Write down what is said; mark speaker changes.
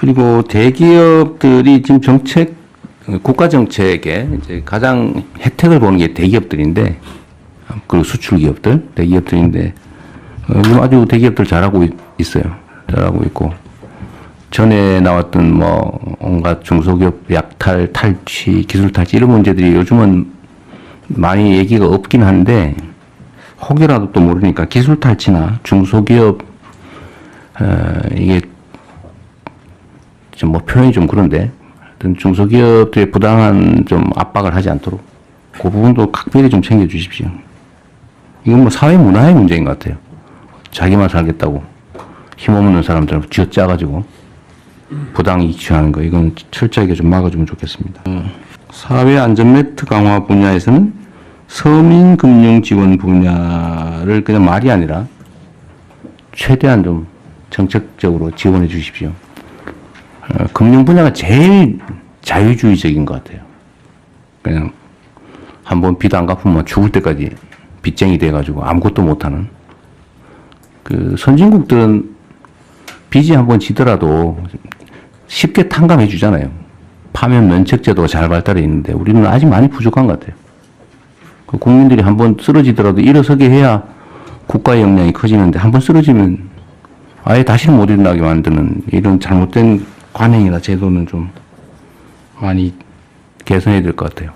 Speaker 1: 그리고 대기업들이 지금 정책, 국가 정책에 이제 가장 혜택을 보는 게 대기업들인데, 그리고 수출 기업들, 대기업들인데, 어, 아주 대기업들 잘하고 있- 있어요. 잘하고 있고. 전에 나왔던 뭐, 온갖 중소기업 약탈, 탈취, 기술 탈취, 이런 문제들이 요즘은 많이 얘기가 없긴 한데, 혹여라도 또 모르니까 기술 탈취나 중소기업, 어, 이게 좀 뭐 표현이 좀 그런데 하여튼 중소기업들의 부당한 좀 압박을 하지 않도록 그 부분도 각별히 좀 챙겨주십시오. 이건 뭐 사회 문화의 문제인 것 같아요. 자기만 살겠다고 힘없는 사람들 쥐어짜가지고 부당 이익 취하는 거 이건 철저하게 좀 막아주면 좋겠습니다. 사회 안전 매트 강화 분야에서는 서민 금융 지원 분야를 그냥 말이 아니라 최대한 좀 정책적으로 지원해 주십시오. 어, 금융 분야가 제일 자유주의적인 것 같아요. 그냥 한번 빚 안 갚으면 죽을 때까지 빚쟁이 돼가지고 아무것도 못하는 그 선진국들은 빚이 한번 지더라도 쉽게 탕감해 주잖아요. 파면 면책 제도가 잘 발달해 있는데 우리는 아직 많이 부족한 것 같아요. 그 국민들이 한번 쓰러지더라도 일어서게 해야 국가의 역량이 커지는데 한번 쓰러지면 아예 다시는 못 일어나게 만드는 이런 잘못된 관행이나 제도는 좀 많이 개선해야 될 것 같아요.